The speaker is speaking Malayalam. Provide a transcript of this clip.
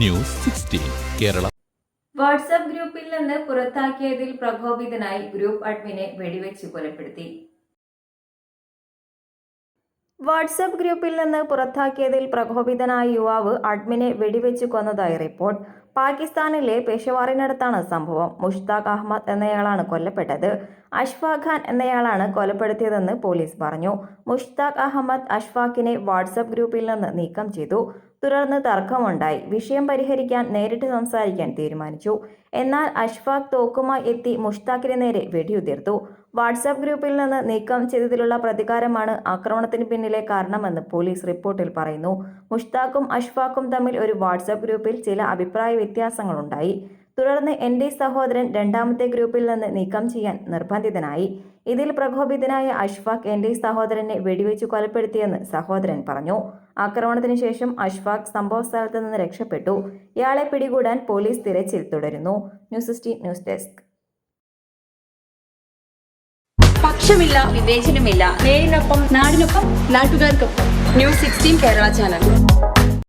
News sixteen Kerala. വാട്സാപ്പ് ഗ്രൂപ്പിൽ നിന്ന് പുറത്താക്കിയതിൽ പ്രകോപിതനായി ഗ്രൂപ്പ് അഡ്മിനെ വെടിവെച്ച് കൊലപ്പെടുത്തി. വാട്സാപ്പ് ഗ്രൂപ്പിൽ നിന്ന് പുറത്താക്കിയതിൽ പ്രകോപിതനായ യുവാവ് അഡ്മിനെ വെടിവെച്ച് കൊന്നതായി റിപ്പോർട്ട്. പാകിസ്ഥാനിലെ പെഷവാറിനടുത്താണ് സംഭവം. മുഷ്താഖ് അഹമ്മദ് എന്നയാളാണ് കൊല്ലപ്പെട്ടത്. അഷ്ഫാഖ് ഖാൻ എന്നയാളാണ് കൊലപ്പെടുത്തിയതെന്ന് പോലീസ് പറഞ്ഞു. മുഷ്താഖ് അഹമ്മദ് അഷ്ഫാഖിനെ വാട്സാപ്പ് ഗ്രൂപ്പിൽ നിന്ന് നീക്കം ചെയ്തു. തുടർന്ന് തർക്കമുണ്ടായി. വിഷയം പരിഹരിക്കാൻ നേരിട്ട് സംസാരിക്കാൻ തീരുമാനിച്ചു. എന്നാൽ അഷ്ഫാഖ് തോക്കുമായി എത്തി മുഷ്താഖിന് നേരെ വെടിയുതിർത്തു. വാട്സാപ്പ് ഗ്രൂപ്പിൽ നിന്ന് നീക്കം ചെയ്തതിലുള്ള പ്രതികാരമാണ് ആക്രമണത്തിന് പിന്നിലെ കാരണമെന്ന് പോലീസ് റിപ്പോർട്ടിൽ പറയുന്നു. മുഷ്താഖും അഷ്ഫാഖും തമ്മിൽ ഒരു വാട്സാപ്പ് ഗ്രൂപ്പിൽ ചില അഭിപ്രായ വ്യത്യാസങ്ങളുണ്ടായി. തുടർന്ന് എന്റെ സഹോദരൻ രണ്ടാമത്തെ ഗ്രൂപ്പിൽ നിന്ന് നീക്കം ചെയ്യാൻ നിർബന്ധിതനായി. ഇതിൽ പ്രകോപിതനായ അഷ്ഫാഖ് എന്റെ സഹോദരനെ വെടിവെച്ച് കൊലപ്പെടുത്തിയെന്ന് സഹോദരൻ പറഞ്ഞു. ആക്രമണത്തിന് ശേഷം അഷ്ഫാഖ് സംഭവ സ്ഥലത്ത് നിന്ന് രക്ഷപ്പെട്ടു. ഇയാളെ പിടികൂടാൻ പോലീസ് തിരച്ചിൽ തുടരുന്നു. News sixteen news desk. പക്ഷമില്ല വിവേചനമില്ല. നേരിനൊപ്പം നാടിനൊപ്പം നാട്ടുകാർക്കൊപ്പം. News sixteen Kerala channel.